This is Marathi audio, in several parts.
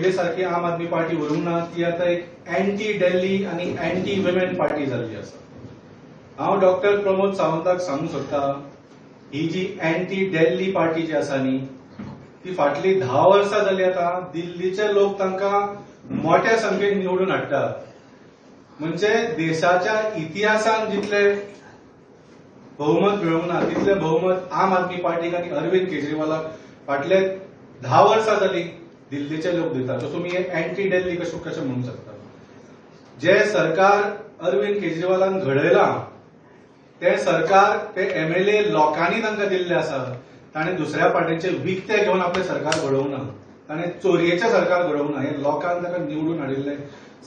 पयले आम आदमी पार्टी उरूंक ना ती आतां एक अँटी डेल्ली आनी अँटी विमेन पार्टी जाल्ली आसा हांव डॉक्टर प्रमोद सावंताक सांगूंक सोदता ही जी अँटी डेल्ली पार्टी जी आसा न्ही ती फाटली धा वर्सां जाली आतां. दिल्लीचे लोक तांकां मोठ्या संख्येन निवडून हाडटात. म्हणजे देशाच्या इतिहासान जितले बहुमत मेळूंक ना तितले बहुमत आम आदमी पार्टीक आनी अरविंद केजरीवालाक फाटले धा वर्सां जाली दिल्लीचे लोक दितात. सो तुमी अँटी डेल्ली कशें कशें म्हणूंक शकता. जे सरकार अरविंद केजरीवालान घडयलां ते सरकार ते एमएलए लोकांनी तांकां दिल्ले आसा ताणें दुसऱ्या पार्टीचे विकते घेवन आपलें सरकार घडोवंक ना ताणें चोरयेचें सरकार घडोवंक ना हे लोकांक ताका निवडून हाडिल्ले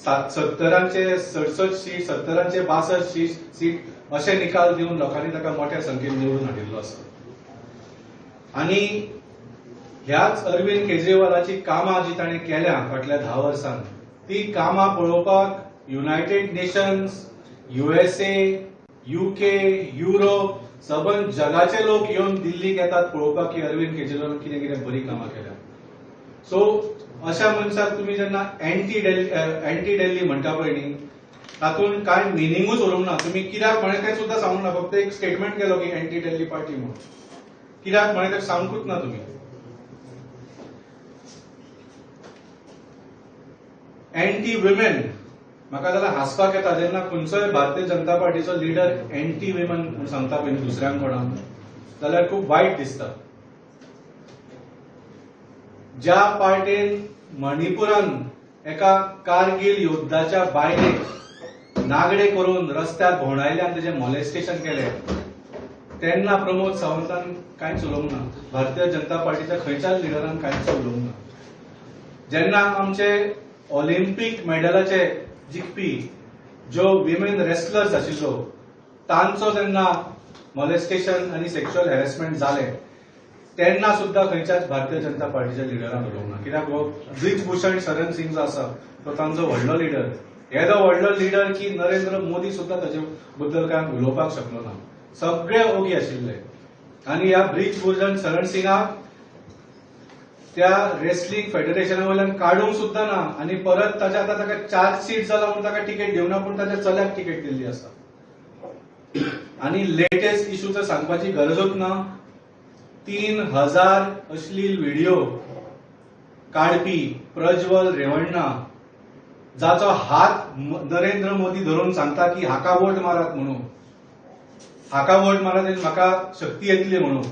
सात सत्तरांचे सडसठ सीट सत्तरांचे बासठ सीट सीट अशे निकाल दिवन लोकांनी ताका मोठ्या संख्येन निवडून हाडिल्लो आसा आनी ह्याच अरविंद केजरीवालाची कामां जी ताणें केल्या फाटल्या धा वर्सां ती कामां पळोवपाक United Nations USA UK Europe सबंद जगाचे लोक येवन दिल्लीक येतात पळोवपाक की अरविंद केजरीवालान कितें कितें बरी कामां केल्या. सो अशा मनशाक तुम्ही जेन्ना अँटी डेल्ली अँटी डेल्ली म्हणटा पळय न्ही तातूंत कांय मिनिंगूच उरूंक ना. तुमी कित्याक म्हणे तें सुद्दां सांगूंक ना. फक्त एक स्टेटमेंट केलो की अँटी डेल्ली पार्टी म्हणून. कित्याक म्हणे तें सांगूंकूच ना तुमी अँटी विमेन म्हाका जाल्यार हांसपाक येता जेन्ना खंयचोय भारतीय जनता पार्टीचो लिडर अँटी विमन म्हूण सांगता पळय दुसऱ्यांक कोणाक जाल्यार खूब वायट दिसता. ज्या पार्टीन मणिपुरान एका कारगील योद्धाच्या बायलेक नागडे करून रस्त्यार भोंवडायले आनी तेजें मॉलेस्टेशन केलें तेन्ना प्रमोद सावंतान कांयच उलोवंक ना भारतीय जनता पार्टीच्या खंयच्याच लिडरान कांयच उलोवंक ना जेन्ना आमचे ऑलिंपीक मेडलाचे जिखपी ज्यो विमेन रेसलर्स आशिल्लो तांचो जेन्ना मॉलेस्टेशन आनी सेक्शुअल हॅरेसमेंट जालें तेन्ना सुद्दां खंयच्याच भारतीय जनता पार्टीच्या लिडरान उलोवंक ना. कित्याक हो? ब्रिजभूषण शरण सिंग जो आसा तो तांचो व्हडलो लिडर येदो व्हडलो लिडर की नरेंद्र मोदी सुद्दां ताचे बद्दल कांय उलोवपाक शकलो ना. सगळे ओगी आशिल्ले. आनी ह्या ब्रिजभूषण शरण सिंगाक त्या रेसलिंग फेडरेशना वयल्यान काडूंक सुद्दां ना आनी परत ताच्या आतां ताका चार्ज सीट जाला म्हूण ताका तिकेट दिवना पूण ताच्या चल्याक तिकेट दिल्ली आसा आनी लेटेस्ट इशू तर सांगपाची गरजूच ना तीन हजार अश्लील व्हिडिओ काडपी प्रज्वल रेवण्णा जाचो हात नरेंद्र मोदी धरून सांगता की हाका वोट मारात म्हणून. हाका वोट मारात आनी म्हाका शक्ती येतली म्हणून.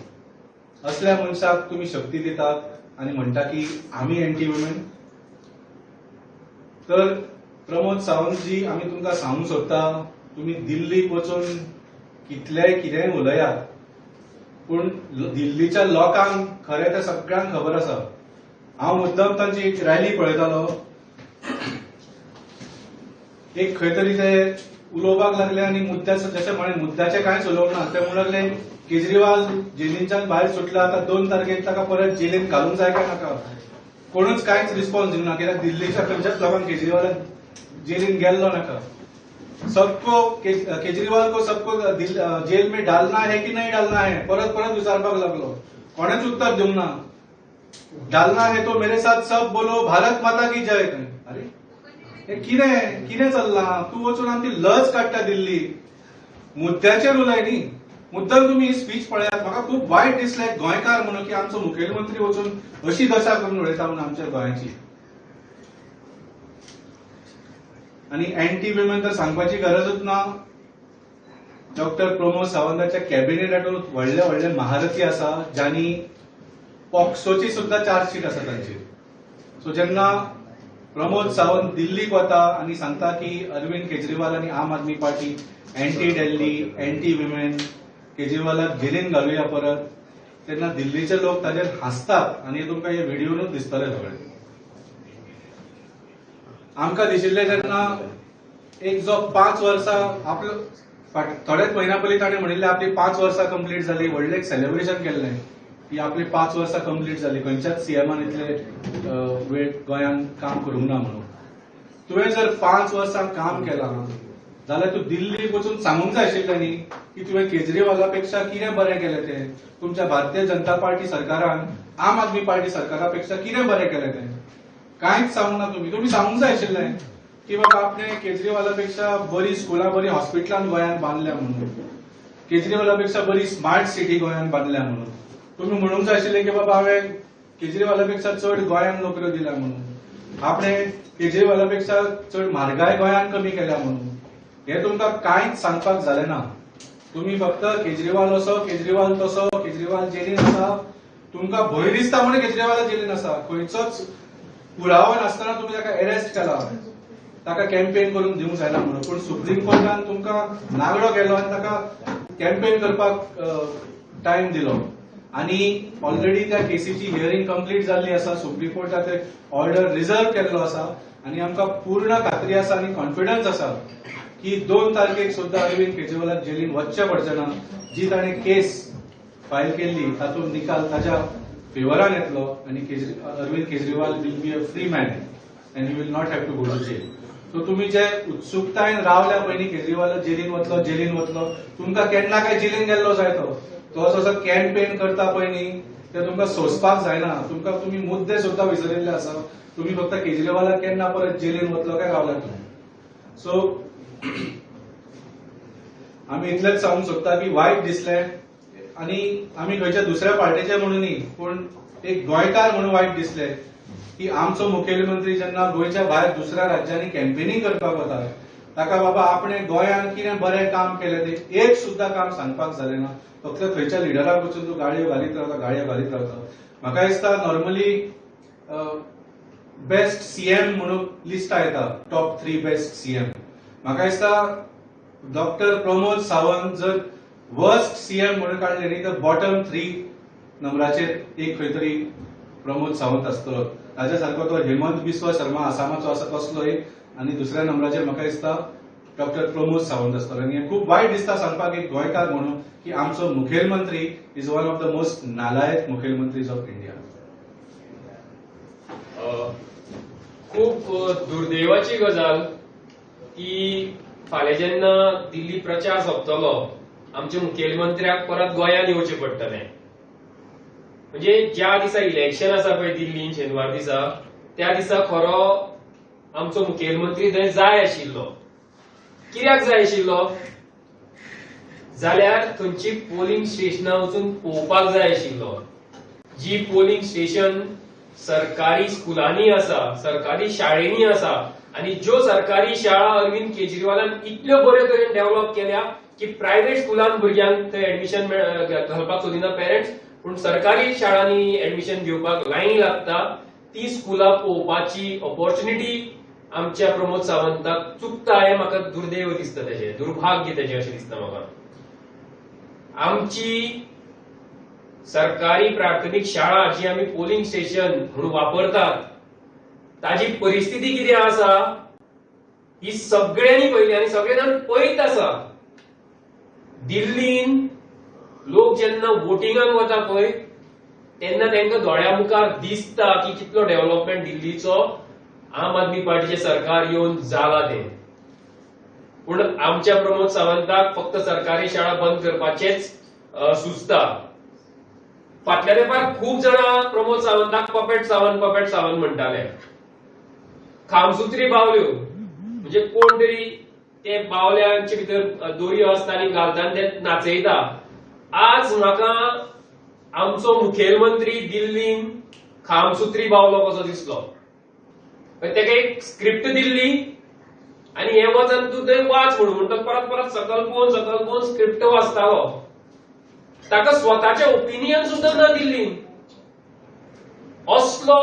असल्या मनशाक तुम्ही शक्ती दितात. आणि म्हणटा की आम्ही अँटी वुमेन तर प्रमोद सावंतजी आम्ही तुमकां सांगूंक सोदता तुम्ही दिल्लीक वचून कितलेय कितेंय उलयात पूण दिल्लीच्या लोकांक खरें तें सगळ्यांक खबर आसा. हांव मुद्दम तांची एक रॅली पळयतालो. एक खंय तरी ते उलोवपाक लागले आनी मुद्द्याचे जशें म्हणे मुद्द्याचे कांयच उलोवंक ना ते म्हणून लागले केजरीवाल जेलींच्यान भायर सुटला आतां दोन तारखेक ताका परत जेलीन घालूंक जाय काय नाका? कोणूच कांयच रिस्पॉन्स दिवना कित्याक दिल्लीच्या खंयच्याच लोकांक केजरीवालान जेलीन गेल्लो नाका. सबको केजरीवाल को सबको जेल में डालना है कि नहीं डालना है? परत परत विचारपाक लागलो. कोणेच उत्तर दिवंक ना. डालना है तो मेरे साथ सब बोलो भारत माता की जय. अरे हे कितें कितें चल्लां? तूं वचून आमची लज काडटा दिल्ली. मुद्द्याचेर उलय न्ही मुद्दम तुम्ही ही स्पीच पळयात. म्हाका खूब वायट दिसलें गोंयकार म्हणून की आमचो मुखेलमंत्री वचून अशी दशा करून उडयता म्हणून आमच्या गोंयाची. आणि अँटी विमेन तर सांगपाची गरजच ना. डॉक्टर प्रमोद सावंताच्या कॅबिनेटातून व्हडले व्हडले महारथी आसा ज्यांनी पॉक्सोची सुद्धा चार्जशीट आसा तांची सो जेन्ना प्रमोद सावंत दिल्लीक वता आनी सांगता की अरविंद केजरीवाल आनी Aam Aadmi party anti Delhi anti women केजरीवालाक जेलीन घालूया परत. तेन्ना दिल्लीचे लोक ताजेर हांसतात आनी तुमकां हे व्हिडिओनूच दिसतले सगळे. आमकां दिशिल्लें जेन्ना एक जो पांच वर्सां आपलो फाट- थोडेच म्हयन्या पयलीं ताणें म्हणिल्लें आपली पांच वर्सां कंप्लीट जाली व्हडलें एक सेलिब्रेशन केल्लें. की आपली पांच वर्सां कंप्लीट जाली खंयच्याच सीएमान इतले वेळ गोंयांत काम करूंक ना म्हणून. तुवें जर पांच वर्सां काम केलां जाल्यार तूं दिल्लीक वचून सांगूंक जाय आशिल्लें न्ही? की तुवें केजरीवाला पेक्षा कितें बरें केलें तें? तुमच्या भारतीय जनता पार्टी सरकारान आम आदमी पार्टी सरकारा पेक्षा कितें बरें केलें तें? कांयच सांगू ना तुम्ही. तुम्ही सांगूंक जाय आशिल्लें की बाबा आपणे केजरीवाला पेक्षा बरी स्कुलां बरी हॉस्पिटलान गोंयांत बांदल्या म्हणून. केजरीवाला पेक्षा बरी स्मार्ट सिटी गोंयांत बांदल्या म्हणून. तुम्ही म्हणूंक जाय आशिल्लें की बाबा हांवें केजरीवाला पेक्षा चड गोंयांत नोकऱ्यो दिल्या म्हणून. आपणे केजरीवाला पेक्षा चड म्हारगाय गोंयांत कमी केल्या म्हणून. हे तुमकां कांयच सांगपाक जालें ना. तुम्ही फक्त केजरीवाल असो केजरीवाल तसो केजरीवाल जेलीन आसा. तुमकां भंय दिसता म्हणून केजरीवाल जेलीन आसा. खंयचोच पुरावो नासतना तुमी ताका अरेस्ट केला. ताका कॅम्पेन करून दिवंक जायना म्हणून. पूण सुप्रीम कोर्टान तुमकां नागडो केलो आनी ताका कॅम्पेन करपाक टायम दिलो. आनी ऑलरेडी त्या केसीची हियरींग कंप्लीट जाल्ली आसा. सुप्रीम कोर्टाचे ऑर्डर रिजर्व केल्लो आसा. आनी आमकां पूर्ण खात्री आसा आनी कॉन्फिडन्स आसा. की दोन तारखेक सुद्धा अरविंद केजरीवालाक जेलीन वचचें पडचें ना जी ताणें केस फायल केल्ली तातूंत निकाल ताच्या फेवरान येतलो आनी Arvind Kejriwal will be a free man and you will not have to go to jail so तुमी जे उत्सुकतायेन रावल्या पयलीं केजरीवाल जेलीन वतलो जेलीन वतलो तुमकां केन्ना काय जेलीन गेल्लो जाय तो? तो जसो कॅम्पेन करता पळय न्ही ते तुमकां सोंसपाक जायना. तुमकां तुमी मुद्दे सुद्दां विसरिल्ले आसा. तुमी फक्त केजरीवालाक केन्ना परत जेलीन वतलो काय रावल्या तुमी सो आमी इतलेंच सांगूंक सोदता की वायट दिसलें आनी आमी खंयच्या दुसऱ्या पार्टीचे म्हणून न्ही पूण एक गोंयकार म्हणून वायट दिसलें की आमचो मुखेलमंत्री जेन्ना गोंयच्या भायर दुसऱ्या राज्यांनी कॅम्पेनींग करपाक वता ताका बाबा आपण गोंयांत कितें बरें काम केलें तें. एक सुद्दां काम सांगपाक जालें ना. फक्त थंयच्या लिडराक वचून तूं गाळयो घालीत रावता गाळयो घालीत रावता म्हाका दिसता नॉर्मली बेस्ट सीएम म्हणून लिस्ट येता टॉप थ्री बेस्ट सीएम म्हाका दिसता डॉक्टर प्रमोद सावंत जर वर्स्ट सीएम म्हणून काडले न्ही तर बॉटम थ्री नंबराचेर एक खंय तरी प्रमोद सावंत आसतलो ताच्या सारको तो हेमंत बिस्वा शर्मा आसामाचो आसा तसलो एक आनी दुसऱ्या नंबराचेर म्हाका दिसता डॉक्टर प्रमोद सावंत आसतलो आनी हें खूब वायट दिसता सांगपाक एक गोंयकार म्हणून की आमचो मुखेलमंत्री is one of the most नालायक मुखेलमंत्रीज ऑफ इंडिया खूब खूप दुर्दैवाची गजाल की फाल्यां जेन्ना दिल्ली प्रचार सोंपतलो आमच्या मुखेलमंत्र्याक परत गोंयांत येवचें पडटलें. म्हणजे ज्या दिसा इलेक्शन आसा पळय दिल्लीन शेनवार दिसा त्या दिसा खरो आमचो मुखेलमंत्री थंय जाय आशिल्लो. कित्याक जाय आशिल्लो? जाल्यार थंयची पोलिंग स्टेशनां वचून पळोवपाक जाय आशिल्लो. जी पोलिंग स्टेशन सरकारी स्कुलांनी आसा सरकारी शाळेंनी आसा आणि ज्यो सरकारी शाळा अरविंद केजरीवालान इतल्यो बऱ्यो तरेन डेव्हलप केल्या की प्रायव्हेट स्कुलान भुरग्यांक थंय ऍडमिशन घालपाक सोदिना पेरंट्स पूण सरकारी शाळांनी ऍडमिशन घेवपाक लायनी लागता ती स्कुलां पळोवपाची ऑपॉर्च्युनिटी आमच्या प्रमोद सावंताक चुकता हें म्हाका दुर्दैव दिसता तेजें दुर्भाग्य तेजें अशें दिसता म्हाका. आमची सरकारी प्राथमीक शाळा जी आमी पोलिंग स्टेशन म्हणून वापरतात ताजी परिस्थिती कितें आसा ही सगळ्यांनी पहिली आनी सगळे जाण पळत आसा दिल्लीन लोक जेन्ना वोटिंगाक वता पळय तेन्ना तांकां दोळ्या मुखार दिसता की कितलो डेव्हलपमेंट दिल्लीचो आम आदमी पार्टीचे सरकार येवन जाला तें पूण आमच्या प्रमोद सावंताक फक्त सरकारी शाळा बंद करपाचेच सुचता. फाटल्या तेंपार खूब जाणां प्रमोद सावंताक पपेट सावंत पपेट सावंत म्हणटाले. खामसुत्री बावल्यो. म्हणजे कोण तरी ते बावल्यांचे भितर दोरयो आसता आनी घालता ते नाचयता. आज म्हाका आमचो मुखेलमंत्री दिल्लीन खामसुत्री बावलो कसो दिसलो. मागीर तेका एक स्क्रिप्ट दिल्ली आनी हे वचन तूं थंय वाच म्हणून म्हणटा परत परत सकल पोवन सकल पोवन स्क्रिप्ट वाचतालो हो. ताका स्वताचे ओपिनियन सुद्दां ना दिल्ली असलो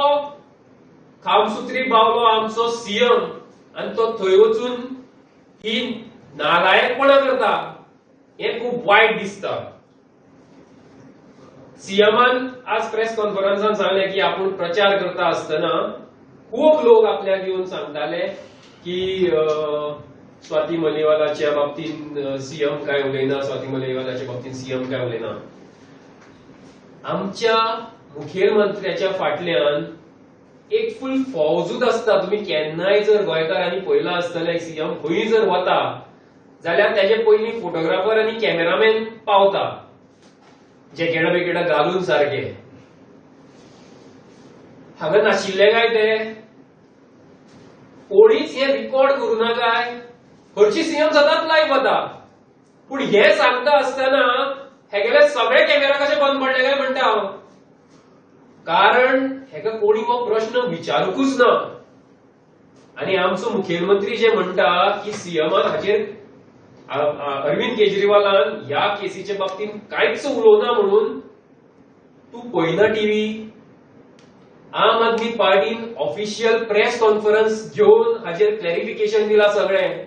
खामसुत्री बावलो आमचो सीएम आनी तो थंय वचून ही नालायकपणां करता. हे खूब वायट दिसता. सीएमान आज प्रेस कॉन्फरन्सान सांगले की आपूण प्रचार करता आसतना खूब लोक आपल्याक येवन सांगताले की स्वाती मलिवालाच्या बाबतीत सीएम काय उलयना स्वाती मलिवालाच्या बाबतीत सीएम काय उलयना आमच्या मुखेलमंत्र्याच्या फाटल्यान एक फूल फौजूच आसता तुम्ही केन्नाय जर गोंयकारांनी पयला आसतले सीएम खंय जर वता जाल्यार तेजे पयलीं फोटोग्राफर आनी कॅमेरामॅन पावता. जॅकेटां बिकेटां घालून सारखे. हांगा नाशिल्ले काय ते? कोणीच हे रिकॉर्ड करू नाकाय हरशी सीएम सदांच लायव्ह वता. पूण हे सांगता आसतना हे गेले सगळे कॅमेरा कशे बंद पडले काय म्हणटा हांव कारण हेका कोणी हो प्रश्न विचारूकच ना. आणि आमचो मुखेलमंत्री जे म्हणटा की सीएमान हाचेर अरविंद केजरीवालान ह्या केसीच्या बाबतीत कांयच उलोवना म्हणून तू पळयना टीव्ही आम आदमी पार्टीन ऑफिशियल प्रेस कॉन्फरन्स घेऊन हाचेर क्लॅरिफिकेशन दिला सगळें.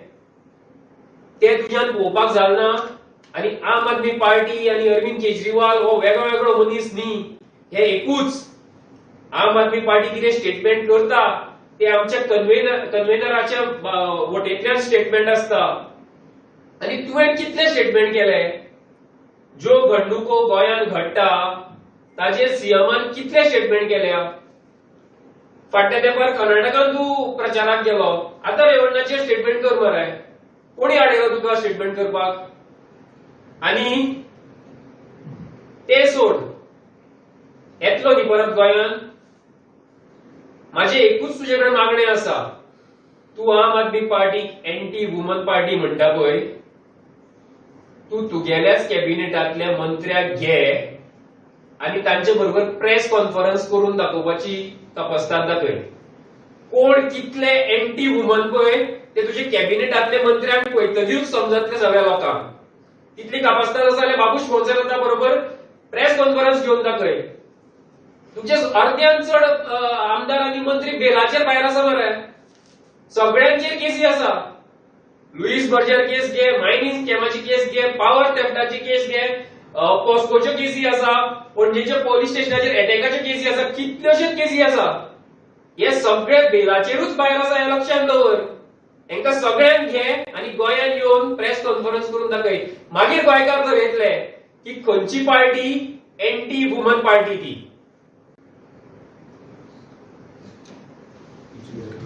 ते तुज्यान पळोवपाक जालना आणि आम आदमी पार्टी आणि अरविंद केजरीवाल हो वेगळो वेगळो मनीस न्ही. हे एकूच. आम आदमी पार्टी कितें स्टेटमेंट करता ते आमच्या कन्व्हेनर कन्व्हेनराच्या वटेंतल्यान स्टेटमेंट आसता आणि तुवें कितले स्टेटमेंट केले ज्यो घडणुको गोंयांत घडटा ताजे सीएमान कितले स्टेटमेंट केल्या. फाटल्या तेंपार कर्नाटकान तूं प्रचाराक गेलो आतां रेवण्णाचेर स्टेटमेंट कर मरे कोणी हाडयलो तुका स्टेटमेंट करपाक? आनी ते सोड. येतलो न्ही परत गोंयांत माझे एकूच तुजे कडेन मागणें आसा तूं आम आदमी पार्टीक एंटी वुमन पार्टी म्हणटा पळय तूं तुगेल्याच कॅबिनेटांतल्या मंत्र्याक घे. आणि तांचे बरोबर प्रेस कॉन्फरन्स करून दाखोवपाची तपासतात दाखय कोण कितले एंटी वुमन पळय ते तुझे कॅबिनेटांतले मंत्र्यांक पळयतलीच समजतले सगळ्या लोकांक तितली कापासतात आसा जाल्यार बाबू स्पॉन्सर जाता बरोबर प्रेस कॉन्फरन्स घेवन दाखय तुमचे अर्ध्यान चड आमदार आणि मंत्री बेलाचेर भायर आसा मरे सगळ्यांचेर केसी आसा लुईस बर्जर केस घे मायनींग स्कॅमाची केस घे पॉवर थेफ्टाची केस घे अ, पॉस्कोच्यो केसी आसा पणजेच्या पोलीस स्टेशनाचेर अटॅकाच्यो केसी आसा कितल्योशेच केसी आसा हे सगळे बेलाचेरूच भायर आसा हे लक्षात दवर हांकां सगळ्यांक घे आनी गोंयांत येवन प्रेस कॉन्फरन्स करून दाखय. मागीर गोंयकार ठरयतले की खंयची पार्टी एंटी वुमन पार्टी ती.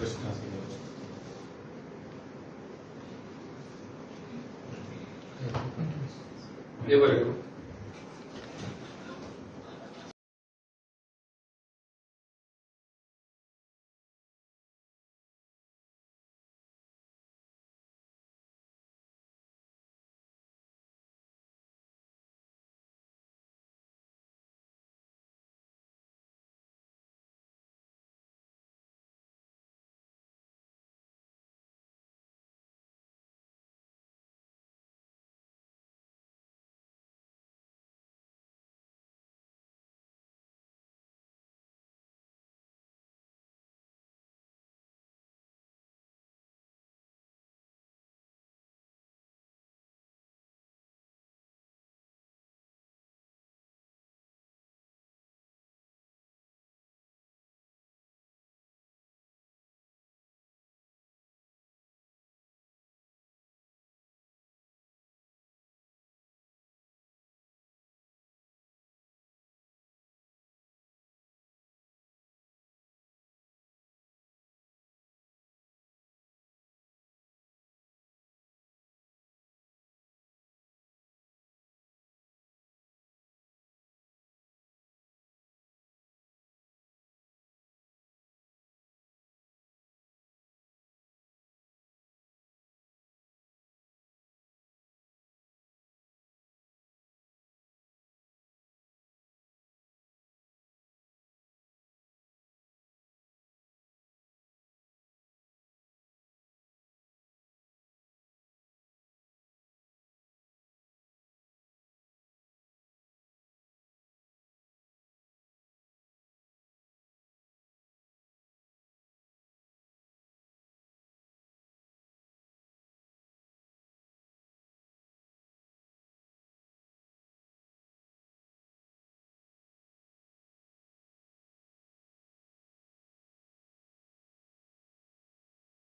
प्रश्न असेल हे बरं